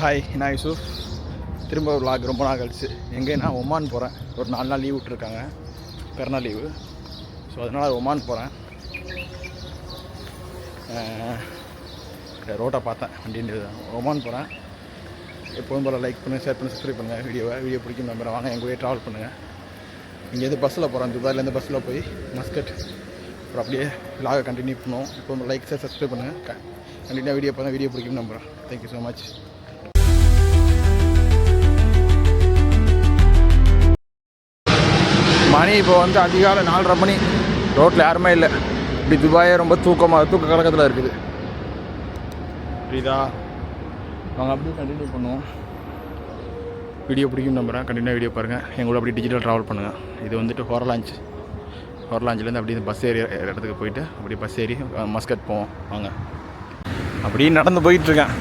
Hi நான் யூசுஃப் திரும்ப ஒரு லாக் ரொம்ப நாள் கழிச்சு. எங்கேனா ஒமான் போகிறேன் ஒரு நாலு நாள் லீவ் விட்டுருக்காங்க. பிறநாள் லீவு ஸோ அதனால் ஒமான் போகிறேன் ரோட்டை பார்த்தேன். வண்டி ஒமான் போகிறேன் எப்போதும் போல் லைக் பண்ணுங்கள் ஷேர் பண்ணி சப்ஸ்கிரைப் பண்ணுங்கள் வீடியோவை வீடியோ பிடிக்கும் நம்புறேன். வாங்க எங்கள் கூட ட்ராவல் பண்ணுங்கள் இங்கேருந்து பஸ்ஸில் போகிறேன் துபாயிலேருந்து பஸ்ஸில் போய் மஸ்கட் அப்புறம் அப்படியே vlog கண்டினியூ பண்ணுவோம் இப்போ லைக் ஷேர் சப்ஸ்கிரைப் பண்ணுங்கள் கண்டினியூ வீடியோ பார்த்தா வீடியோ பிடிக்கும் நம்புறேன். தேங்க்யூ ஸோ மச் மணி இப்போ வந்து அதிகாலை நாலரை மணி. ரோட்டில் யாருமே இல்லை. இப்படி துபாயே ரொம்ப தூக்கமாக தூக்க கலக்கத்தில் இருக்குது. புரியுதா? நாங்கள் அப்படியே கண்டினியூ பண்ணுவோம். வீடியோ பிடிக்கும் நம்புகிறேன் கண்டினியூ வீடியோ பாருங்கள் எங்களோட அப்படியே டிஜிட்டல் ட்ராவல் பண்ணுங்கள் இது வந்துட்டு ஹோர் லான்ச் ஹோர் லான்ச்லேருந்து அப்படியே பஸ் ஏறி இடத்துக்கு போயிட்டு அப்படியே பஸ் ஏறி மஸ்கட் போவோம். வாங்க. அப்படியே நடந்து போயிட்டுருக்கேன்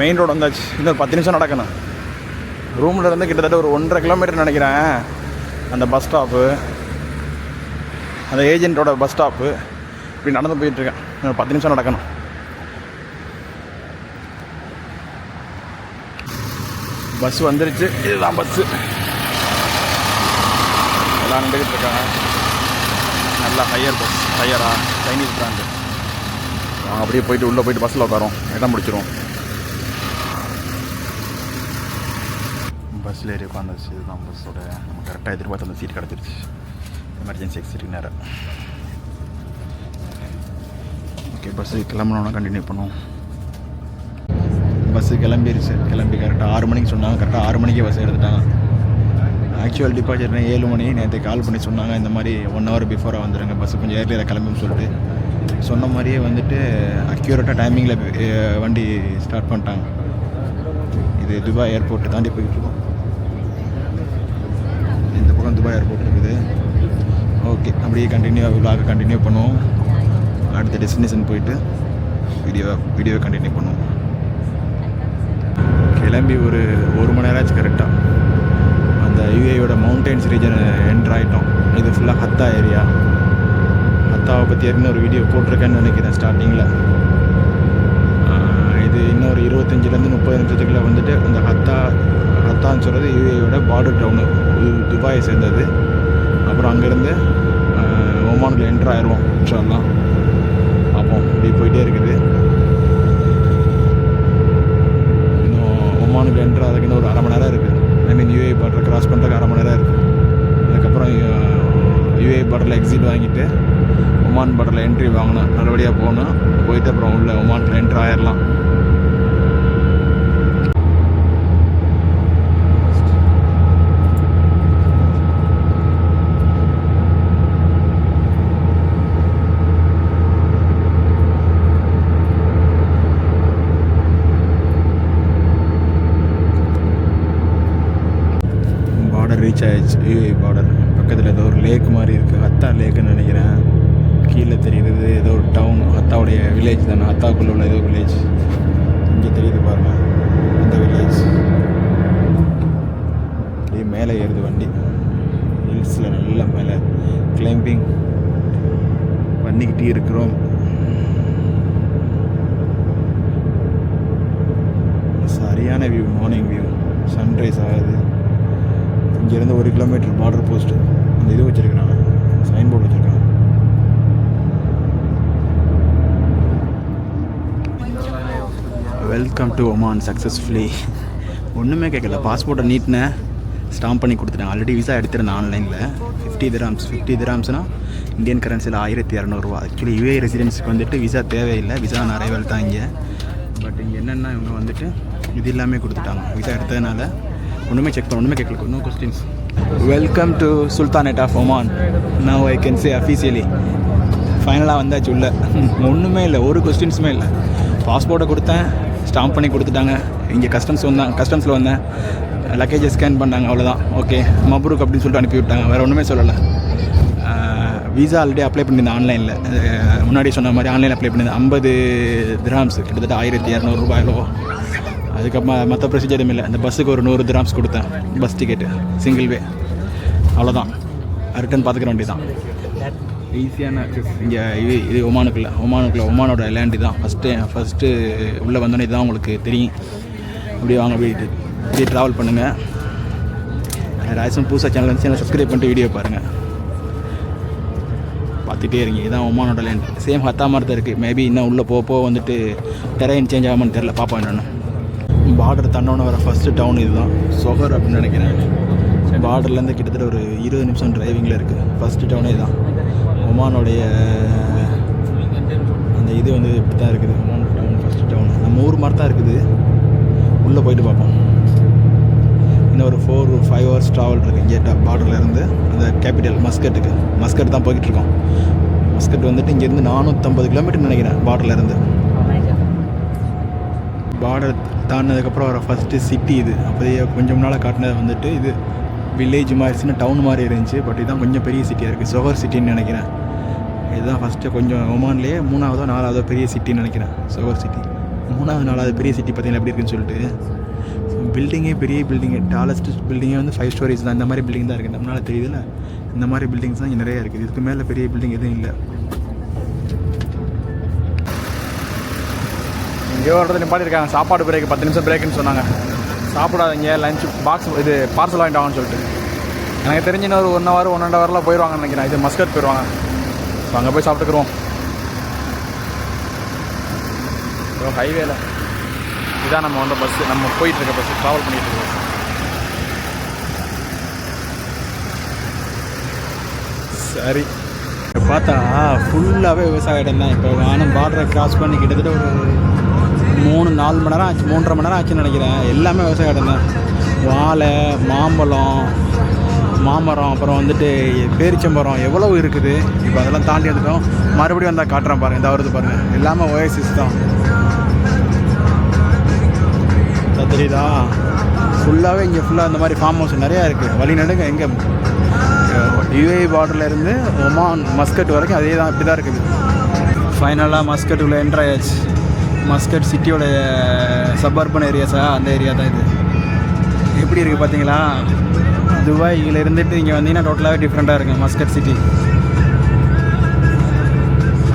மெயின் ரோடு வந்தாச்சு. இன்னும் பத்து நிமிஷம் நடக்கணும். ரூமில் இருந்து கிட்டத்தட்ட ஒரு ஒன்றரை கிலோமீட்டர் நினைக்கிறேன். அந்த பஸ் ஸ்டாப்பு அந்த ஏஜென்ட்டோட பஸ் ஸ்டாப்பு இப்படி நடந்து போயிட்டுருக்கேன் பத்து நிமிஷம் நடக்கணும். பஸ் வந்துருச்சு. இதுதான் பஸ்ஸு எல்லாம் நின்றுக்கிட்டு இருக்காங்க. நல்லா ஹையர் பஸ் ஹையரா சைனீஸ் பிராண்டு அப்படியே போயிட்டு உள்ளே போயிட்டு பஸ்ஸில் உட்காரோம் இடம் முடிச்சிருவோம் பஸ்ஸில் ஏறி உட்காந்துச்சு இதுதான் பஸ்ஸோட நம்ம கரெக்டாக எதிர்பார்த்து அந்த சீட் கிடச்சிருச்சு. எமர்ஜென்சி எக்ஸிட் நேரம் ஓகே பஸ்ஸு கிளம்பணுன்னா கண்டினியூ பண்ணுவோம். பஸ்ஸு கிளம்பிருச்சு. கிளம்பி கரெக்டாக ஆறு மணிக்கு சொன்னாங்க. கரெக்டாக ஆறு மணிக்கு பஸ் எடுத்துட்டாங்க. ஆக்சுவல் டிபார்ச்சர்னா ஏழு மணி. நேற்று கால் பண்ணி சொன்னாங்க. இந்த மாதிரி ஒன் ஹவர் பிஃபோராக வந்துடுங்க பஸ்ஸு கொஞ்சம் ஏர்லியாக கிளம்புன்னு சொல்லிட்டு. சொன்ன மாதிரியே வந்துட்டு அக்யூரேட்டாக டைமிங்கில் வண்டி ஸ்டார்ட் பண்ணிட்டாங்க. இது துபாய் ஏர்போர்ட்டு தாண்டி போயிட்டுருக்கோம் ஏர்போர்ட் இருக்குது. ஓகே அப்படியே கண்டினியூ விலாக கண்டினியூ பண்ணுவோம். அடுத்த டெஸ்டினேஷன் போயிட்டு வீடியோ வீடியோவை கண்டினியூ பண்ணுவோம். கிளம்பி ஒரு ஒரு மணி நேரம் ஆச்சு கரெக்டாக அந்த யூஏயோட மவுண்டன்ஸ் ரீஜன் என்ட்ரு ஆகிட்டோம் இது ஃபுல்லாக ஹத்தா ஏரியா ஹத்தாவை பற்றி ஏற்கனவே ஒரு வீடியோ போட்டிருக்கேன்னு நினைக்கிறேன் ஸ்டார்டிங்கில் இது இன்னொரு இருபத்தஞ்சிலேருந்து முப்பது நிமிஷத்துக்குள்ளே வந்துட்டு அந்த ஹத்தா ஹத்தான்னு சொல்கிறது யூஏயோட பார்டர் டவுனு துபாயை சேர்ந்தது. அப்புறம் அங்கேருந்து ஒமானில் என்ட்ரு ஆயிடுவோம் இன்ஷால்லாம் பார்ப்போம் இப்படி போயிட்டே இருக்குது. இன்னும் ஒமானுக்கு என்ட்ரு அதுக்கு இன்னும் ஒரு அரை மணி நேரம் இருக்குது I mean UAE border cross பண்ணுறதுக்கு அரை மணி நேரம் இருக்குது அதுக்கப்புறம் யூஏ பார்டரில் எக்ஸிட் வாங்கிட்டு ஒமான் பார்டரில் என்ட்ரி வாங்கினேன் நல்லபடியாக போகணும் போயிட்டு அப்புறம் உள்ள ஒமானில் என்ட்ரு ஆயிடலாம் பார்டர் ரீச் ஆயிடுச்சு யூஏ பார்டர் பக்கத்தில் ஏதோ ஒரு லேக் மாதிரி இருக்குது ஹத்தா லேக்குன்னு நினைக்கிறேன் கீழே தெரியுறது ஏதோ ஒரு டவுன் ஹத்தாவுடைய வில்லேஜ் தானே ஹத்தாக்குள்ளே உள்ள ஏதோ வில்லேஜ் இங்கே தெரியுது பாருங்க அந்த வில்லேஜ் அப்படியே மேலே ஏறுது வண்டி ஹில்ஸில் நல்லா மேலே கிளைம்பிங் பண்ணிக்கிட்டே இருக்கிறோம். சரியான வியூ மார்னிங் வியூ சன்ரைஸ் ஆகுது. இங்கேருந்து ஒரு கிலோமீட்டர் பார்டர் போஸ்ட்டு அந்த இது வச்சுருக்காங்க சைன் போர்டு வச்சுருக்காங்க வெல்கம் டு ஒமான் சக்ஸஸ்ஃபுல்லி ஒன்றுமே கேட்கல பாஸ்போர்ட்டை நீட்டினேன் ஸ்டாம்ப் பண்ணி கொடுத்துட்டேன். ஆல்ரெடி விசா எடுத்துருந்தேன் ஆன்லைனில் ஃபிஃப்டி திராம்ஸ் ஃபிஃப்டி திராம்ஸ்னால் இந்தியன் கரன்சியில் ஆயிரத்தி இரநூறுவா ஆக்சுவலி யூஏ ரெசிடென்ஸுக்கு வந்துட்டு விசா தேவையில்லை. விசா நிறைய தான் இங்கே. பட் இங்கே என்னென்னா இவங்க வந்துட்டு இது எல்லாமே கொடுத்துட்டாங்க. விசா எடுத்ததுனால ஒன்றுமே செக் பண்ண ஒன்றுமே கேட்கல. No questions welcome to Sultanate of Oman now I can say officially ஃபைனலாக வந்தாச்சு உள்ள. ஒன்றுமே இல்லை. ஒரு கொஸ்டின்ஸுமே இல்லை. பாஸ்போர்ட்டை கொடுத்தேன். ஸ்டாம்ப் பண்ணி கொடுத்துட்டாங்க. இங்கே கஸ்டம்ஸ் வந்தாங்க கஸ்டம்ஸில் வந்தேன். லக்கேஜை ஸ்கேன் பண்ணாங்க. அவ்வளோதான் ஓகே மப்ரூக் அப்படின்னு சொல்லிட்டு அனுப்பி விட்டாங்க வேறு ஒன்றுமே சொல்லலை. விசா ஆல்ரெடி அப்ளை பண்ணியிருந்தேன் ஆன்லைனில் முன்னாடி சொன்ன மாதிரி ஆன்லைனில் அப்ளை பண்ணியிருந்தேன் ஐம்பது திராம்ஸ் கிட்டத்தட்ட ஆயிரத்தி இரநூறுபாயிலோ அதுக்கப்புறம் மற்ற ப்ரொசீஜர் எதுவும் இல்லை. அந்த பஸ்ஸுக்கு ஒரு நூறு திராம்ஸ் கொடுத்தேன். பஸ் டிக்கெட்டு சிங்கிள் வே அவ்வளோதான் ரிட்டன் பார்த்துக்கிற வேண்டியதான் ஈஸியான இங்கே இது இது ஒமானுக்குள்ளே. ஒமானுக்குள்ளே ஒமானோட லேண்டு தான் ஃபஸ்ட்டு ஃபஸ்ட்டு உள்ளே வந்தோடனே இதுதான் உங்களுக்கு தெரியும். அப்படியே வாங்க அப்படியே இப்படியே ட்ராவல் பண்ணுங்கள் ராஜசம் புதுசாக சேனல் வந்து சேனல் சப்ஸ்கிரைப் பண்ணிட்டு வீடியோ பாருங்கள் பார்த்துட்டே இருங்க. இதான் ஒமானோட லேண்ட் சேம் ஹத்தா மாதிரி தான் இருக்குது மேபி இன்னும் உள்ளே போக போக வந்துட்டு டெரைன் சேஞ்ச் ஆகாமன்னு தெரில பார்ப்போம் என்னென்னு. பார்டர் தன்னோன்னு வர ஃபஸ்ட்டு டவுன் இதுதான். சொகர் அப்படின்னு நினைக்கிறேன். பார்டர்லேருந்து கிட்டத்தட்ட ஒரு இருபது நிமிஷம் டிரைவிங்கில் இருக்குது ஃபஸ்ட்டு டவுனே இதுதான். ஒமானோடைய அந்த இது வந்து இப்படி தான் இருக்குது. ஒமான் டவுன் ஃபஸ்ட்டு டவுன் நம்ம ஊர் மாதிரி தான் இருக்குது. உள்ளே போயிட்டு பார்ப்போம். இன்னும் ஒரு ஃபோர் ஃபைவ் ஹவர்ஸ் ட்ராவல் இருக்குது இங்கே பார்டரில் இருந்து அந்த கேபிட்டல் மஸ்கட்டுக்கு மஸ்கட் தான் போய்கிட்டு இருக்கோம் மஸ்கட் வந்துட்டு இங்கேருந்து நானூற்றம்பது கிலோமீட்டர் நினைக்கிறேன் பார்டரில் இருந்து. பார்டர் தாண்டினதுக்கப்புறம் வர ஃபஸ்ட்டு சிட்டி இது. அப்போதைய கொஞ்சம் நாளாக காட்டினது வந்துட்டு இது வில்லேஜ் மாதிரி சின்ன டவுன் மாதிரி இருந்துச்சு. பட் இதுதான் கொஞ்சம் பெரிய சிட்டியாக இருக்குது சோகர் சிட்டின்னு நினைக்கிறேன். இதுதான் ஃபஸ்ட்டு கொஞ்சம் ஒமான்லேயே மூணாவதோ நாலாவதோ பெரிய சிட்டின்னு நினைக்கிறேன். சோகர் சிட்டி மூணாவது நாலாவது பெரிய சிட்டி பார்த்தீங்கன்னா எப்படி இருக்குன்னு சொல்லிட்டு. பில்டிங்கே பெரிய பில்டிங்கு டாலஸ்ட் பில்டிங்கே வந்து ஃபைவ் ஸ்டோரிஸ் தான். இந்த மாதிரி பில்டிங் தான் இருக்குது. நம்மளால் தெரியுதுல்ல? இந்த மாதிரி பில்டிங்ஸ் தான் இங்கே நிறைய இருக்குது. இதுக்கு மேலே பெரிய பில்டிங் எதுவும் இல்லை. எங்கேயோ ஒரு இடத்துல நிப்பாட்டிருக்காங்க சாப்பாடு பிரேக் பத்து நிமிஷம் பிரேக்குன்னு சொன்னாங்க. சாப்பிடாதீங்க லஞ்ச் பாக்ஸ் இது பார்சல் வாங்கிட்டு வாங்கன்னு சொல்லிட்டு. எனக்கு தெரிஞ்சு இன்னொரு ஒரு ஒன் ஹவர் ஒன் அண்ட் ஹவரில் போயிடுவாங்கன்னு நினைக்கிறேன். இது மஸ்கட் போயிடுவாங்க. ஸோ அங்கே போய் சாப்பிட்டுக்குருவோம். ஹைவேல இதான் நம்ம வந்த பஸ்ஸு நம்ம போயிட்டு இருக்க பஸ்ஸு ட்ராவல் பண்ணிட்டு இருக்கோம் சரி. இப்போ பார்த்தா ஃபுல்லாகவே விவசாய இடம் தான். இப்போ நானும் பார்டரை கிராஸ் பண்ணி கிட்டத்தட்ட ஒரு மூணு நாலு மணி நேரம் ஆச்சு மூன்றரை மணி நேரம் ஆச்சுன்னு நினைக்கிறேன். எல்லாமே விவசாய இடம் தான். வாழை மாம்பழம் மாமரம் அப்புறம் வந்துட்டு பேரிச்சம்பரம் எவ்வளவு இருக்குது? இப்போ அதெல்லாம் தாண்டி வந்துட்டோம். மறுபடியும் வந்தால் காட்டுறேன் பாருங்கள் இந்த வருது பாருங்கள் எல்லாமே ஓஎஸ்எஸ் தான். தெரியுதா? ஃபுல்லாகவே இங்கே ஃபுல்லாக அந்த மாதிரி ஃபார்ம் ஹவுஸ் நிறையா இருக்குது வழிநடுங்க எங்கே? யூஏ பார்டர்லேருந்து ஒமான் மஸ்கட் வரைக்கும் அதே தான் இப்படி தான் இருக்குது ஃபைனலாக மஸ்கட்டுக்குள்ளே என்ட்ரு ஆயாச்சு. மஸ்கட் சிட்டியோட சப்பர்பன் ஏரியாஸா அந்த ஏரியா தான் இது. எப்படி இருக்குது பார்த்தீங்களா துபாயில் இருந்துட்டு இங்கே வந்தீங்கன்னா டோட்டலாகவே டிஃப்ரெண்ட்டாக இருக்குது Muscat city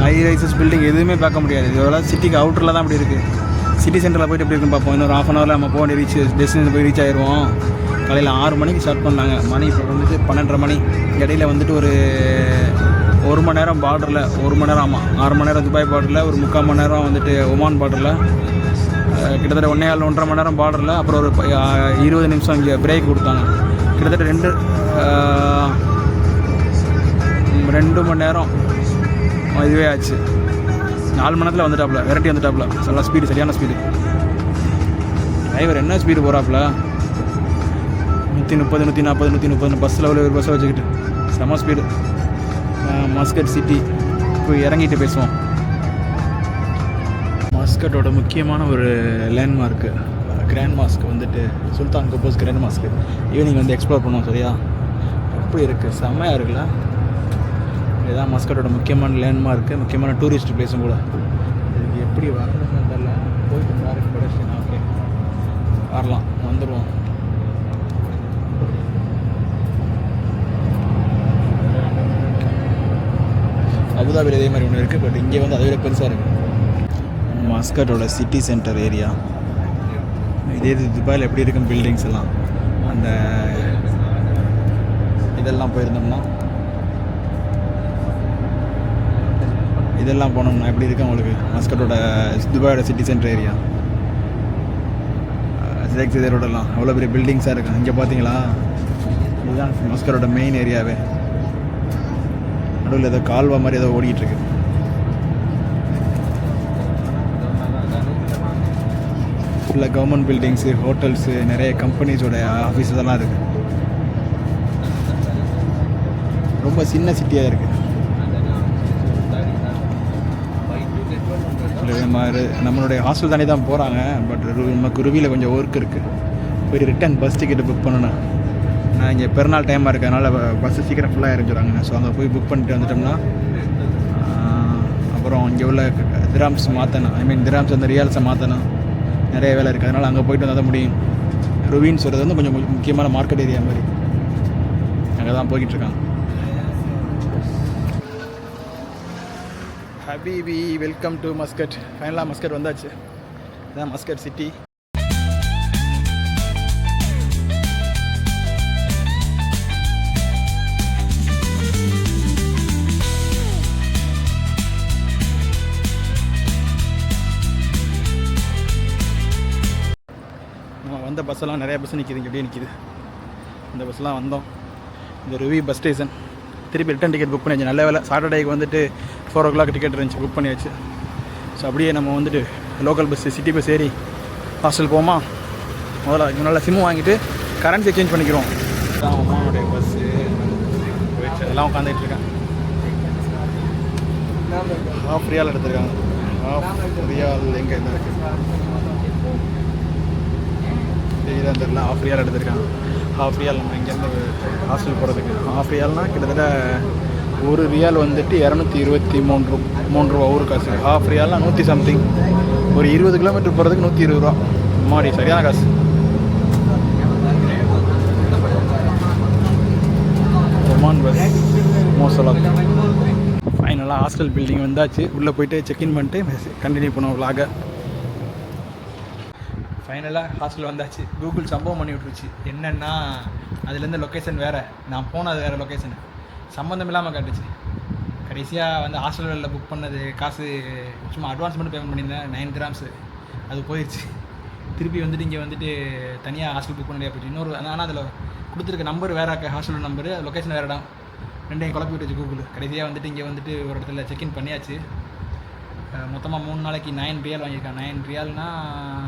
high rises building எதுவுமே பார்க்க முடியாது. இதெல்லாம் சிட்டிக்கு அவுட்டரில் தான் அப்படி இருக்குது சிட்டி சென்டரில் போயிட்டு எப்படி இருக்குன்னு பார்ப்போம். இன்னொரு ஆஃப் அன் ஹவரில் நம்ம போக ரீச் டெஸ்டினேஷன் போய் ரீச் ஆயிடுவோம் காலையில் ஆறு மணிக்கு ஸ்டார்ட் பண்ணாங்க. மணி இப்போ வந்துட்டு பன்னெண்டரை மணி. இடையில வந்துட்டு ஒரு ஒரு மணி நேரம் பார்டரில் ஒரு மணி நேரம் ஆமாம் ஆறு மணி நேரம் துபாய் பார்டரில் ஒரு முக்கால் மணி நேரம் வந்துட்டு ஒமான் பார்டரில் கிட்டத்தட்ட ஒன்றே ஆள் ஒன்றரை மணி நேரம் பார்டரில் அப்புறம் ஒரு இருபது நிமிஷம் இங்கே பிரேக் கொடுத்தாங்க. கிட்டத்தட்ட ரெண்டு ரெண்டு மணி நேரம் இதுவே ஆச்சு. நாலு மணி நேரத்தில் வந்துட்டாப்புல விரட்டி வந்துட்டாப்புல. நல்லா ஸ்பீடு சரியான ஸ்பீடு டிரைவர் என்ன ஸ்பீடு போகிறாப்புல நூற்றி முப்பது நூற்றி நாற்பது நூற்றி முப்பது. பஸ்ஸில் உள்ள ஒரு பஸ்ஸை வச்சுக்கிட்டு. செம ஸ்பீடு மஸ்கட் சிட்டி போய் இறங்கிட்டு பேசுவோம். மஸ்கட்டோட முக்கியமான ஒரு லேண்ட்மார்க்கு கிராண்ட் மாஸ்க் வந்துட்டு Sultan Qaboos grand mosque evening வந்து எக்ஸ்ப்ளோர் பண்ணுவோம் சரியா? எப்படி இருக்குது செம்மையாக இருக்குல்ல? இதுதான் மஸ்கட்டோட முக்கியமான லேண்ட்மார்க்கு முக்கியமான டூரிஸ்ட் பிளேஸும் கூட இதுக்கு எப்படி வரணும்னு தெரில போயிட்டு பாருங்க பெடஸ்டியன் ஓகே வரலாம் வந்துடுவோம் அபுதாபியில் இதே மாதிரி ஒன்று இருக்குது பட் இங்கே வந்து அதை விட பெருசாக இருக்குது மஸ்கட்டோட சிட்டி சென்டர் ஏரியா இதே இது துபாயில் எப்படி இருக்கும் பில்டிங்ஸ் எல்லாம். அந்த இதெல்லாம் போயிருந்தோம்னா இதெல்லாம் போனோம்னா எப்படி இருக்கு உங்களுக்கு? மஸ்கட்டோட துபாயோட சிட்டி சென்டர் ஏரியா ஜெக் ரோடெல்லாம். அவ்வளோ பெரிய பில்டிங்ஸாக இருக்கும் இங்கே பார்த்தீங்களா இதுதான் மஸ்கரோட மெயின் ஏரியாவே நடுவில் ஏதோ கால்வா மாதிரி ஏதோ ஓடிக்கிட்டு இருக்கு. ஃபுல்லாக கவர்மெண்ட் பில்டிங்ஸு ஹோட்டல்ஸு நிறைய கம்பெனிஸோட ஆஃபீஸ் இதெல்லாம் இருக்குது ரொம்ப சின்ன சிட்டியாக இருக்குது நம்ம நம்மளுடைய ஹாஸ்டல் தானே தான் போகிறாங்க பட் நமக்கு ருவியில் கொஞ்சம் ஒர்க் இருக்குது போய் ரிட்டன் பஸ் டிக்கெட் புக் பண்ணணும். நான் இங்கே பெருநாள் டைமாக இருக்கிறதுனால பஸ்ஸு சீக்கிரம் ஃபுல்லாக இறங்கிடுறாங்க ஸோ அங்கே போய் புக் பண்ணிட்டு வந்துட்டோம்னா அப்புறம் இங்கே உள்ள திராம்ஸ் மாற்றணும் ஐ மீன் திராம்ஸ் அந்த ரியால்ஸை மாற்றணும் நிறைய வேலை இருக்குது அதனால் அங்கே போயிட்டு வந்தால் தான் முடியும். ருவின்னு சொல்கிறது வந்து கொஞ்சம் முக்கியமான மார்க்கெட் ஏரியா மாதிரி. அங்கே தான் போய்கிட்டு இருக்காங்க. ஹபீபி வெல்கம் டு மஸ்கட் ஃபைனலாக மஸ்கட் வந்தாச்சு. இதான் மஸ்கட் சிட்டி நம்ம வந்த பஸ்ஸெல்லாம் நிறையா பஸ் நிற்கிது இங்கே அப்படியே நிற்கிது இந்த பஸ்லாம் வந்தோம். இந்த ருவி பஸ் ஸ்டேஷன் திருப்பி ரிட்டன் டிக்கெட் புக் பண்ணியாச்சு. நல்ல வேலை. சாட்டர்டேக்கு வந்துட்டு ஃபோர் ஓ கிளாக் டிக்கெட் இருந்துச்சு புக் பண்ணியாச்சு. ஸோ அப்படியே நம்ம வந்துட்டு லோக்கல் பஸ் சிட்டி பஸ் ஏறி ஹாஸ்டல் போமா முதல்ல நல்லா சிம்மு வாங்கிட்டு கரன்சி சேஞ்ச் பண்ணிக்கிறோம். இதான் அம்மாவுடைய பஸ்ஸு எல்லாம் உட்காந்துட்டு இருக்கேன். ஹாஃப் ரியால் எடுத்திருக்காங்க. ஆஃப் ரியால் எங்கே என்ன இருக்குது தெரியல. தெரியல ஹாஃப் ரியால் எடுத்திருக்காங்க. ஹாஃப் ரியால் நம்ம இங்கேருந்து ஹாஸ்டல் போகிறதுக்கு ஹாஃப் ரியால்னா கிட்டத்தட்ட ஒரு ரியால் வந்துட்டு இரநூத்தி இருபத்தி மூன்று மூன்று ரூபா ஒரு காசு. ஹாஃப் ரியால்னா நூற்றி சம்திங் ஒரு இருபது கிலோமீட்டர் போகிறதுக்கு நூற்றி இருபது ரூபா. மாடி சரியான காசு. ஒமான் பஸ் மோசலாக் ஃபைனலாக ஹாஸ்டல் பில்டிங் வந்தாச்சு. உள்ளே போயிட்டு செக்இன் பண்ணிட்டு கண்டினியூ பண்ணுவோம் விலாக ஃபைனலாக ஹாஸ்டல் வந்தாச்சு. கூகுள் சம்பவம் பண்ணி விட்ருச்சு என்னென்னா அதுலேருந்து லொக்கேஷன் வேறு. நான் போனது வேறு லொக்கேஷன் சம்மந்தம் இல்லாமல் காட்டுச்சு. கடைசியாக வந்து ஹாஸ்டலில் புக் பண்ணது காசு சும்மா அட்வான்ஸ் மட்டும் பேமெண்ட் பண்ணியிருந்தேன். நைன் கிராம்ஸு அது போயிடுச்சு திருப்பி வந்துட்டு இங்கே வந்துட்டு தனியாக ஹாஸ்டல் புக் பண்ண போயிட்டு போயிடுச்சு இன்னொரு ஆனால் அதில் கொடுத்துருக்க நம்பர் வேறு ஹாஸ்டல் நம்பரு லொக்கேஷன் வேறு இடம். ரெண்டையும் குழப்பி விட்டுச்சு கூகுள் கடைசியாக வந்துட்டு இங்கே வந்துட்டு ஒரு இடத்துல செக்இன் பண்ணியாச்சு. மொத்தமாக மூணு நாளைக்கு நைன் ரியால் வாங்கியிருக்கேன். நைன் ரியால்னால்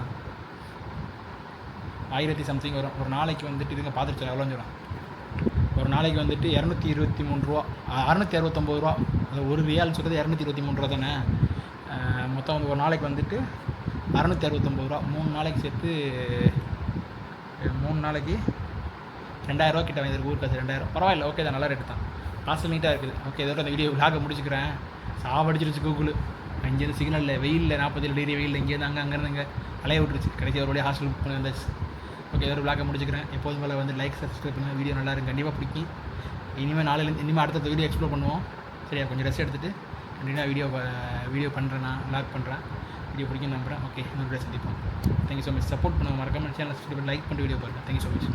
ஆயிரத்தி சம்திங் வரும். ஒரு நாளைக்கு வந்துட்டு இதுங்க பார்த்துட்டு எவ்வளோன்னு சொல்கிறேன் நாளைக்கு வந்துட்டு இரநூத்தி இருபத்தி மூணு ரூபா அறநூற்றி அறுபத்தொம்பது ரூபா. அது ஒரு ரியால் சொல்கிறது இரநூத்தி இருபத்தி மூணு ரூபா தானே? மொத்தம் வந்து ஒரு நாளைக்கு வந்துட்டு அறநூற்றி அறுபத்தொம்பது ரூபா. மூணு நாளைக்கு சேர்த்து மூணு நாளைக்கு ரெண்டாயிரரூவா கிட்ட வாங்கியிருக்கு ஊர் காசு ரெண்டாயிரம். பரவாயில்ல ஓகே தான் நல்லா ரேட்டு தான். காசு நீட்டாக இருக்குது. ஓகே இதோட அந்த வீடியோ விளாக முடிச்சுக்கிறேன். சாவடிச்சிருச்சு கூகுள் அங்கேருந்து சிக்னலில் வெயிலில் நாற்பத்தேழு டிகிரி வெயில் இங்கேருந்து அங்கே அங்கேருந்து இங்கே. அலைய விட்டுருச்சு. கடைசி ஒரு வழியாக ஹாஸ்டல் புக் பண்ணி வந்தாச்சு ஓகே ஒரு விளாக முடிச்சுக்கிறேன். எப்போதும் போல் வந்து லைக் சப்ஸ்கிரைப் பண்ணுங்கள் வீடியோ நல்லா இருக்கும் கண்டிப்பாக பிடிக்கும். இனிமேல் நாளையிலேருந்து இனிமேல் அடுத்த வீடியோ எக்ஸ்ப்ளோர் பண்ணுவோம். சரியா? கொஞ்சம் ரெஸ்ட் எடுத்துகிட்டு கண்டினியூ வீடியோ வீடியோ பண்ணுறேன் நான் விளாக் பண்ணுறேன் வீடியோ பிடிக்கும் நம்புறேன். ஓகே இன்னொரு சந்திப்போம். தேங்க்யூ ஸோ மச் சப்போர்ட் பண்ணுங்கள் மறக்காமல் சேனல் சப்ஸ்கிரைப் பண்ணி லைக் பண்ணி வீடியோ பாருங்கள் தேங்க்யூ ஸோ மச்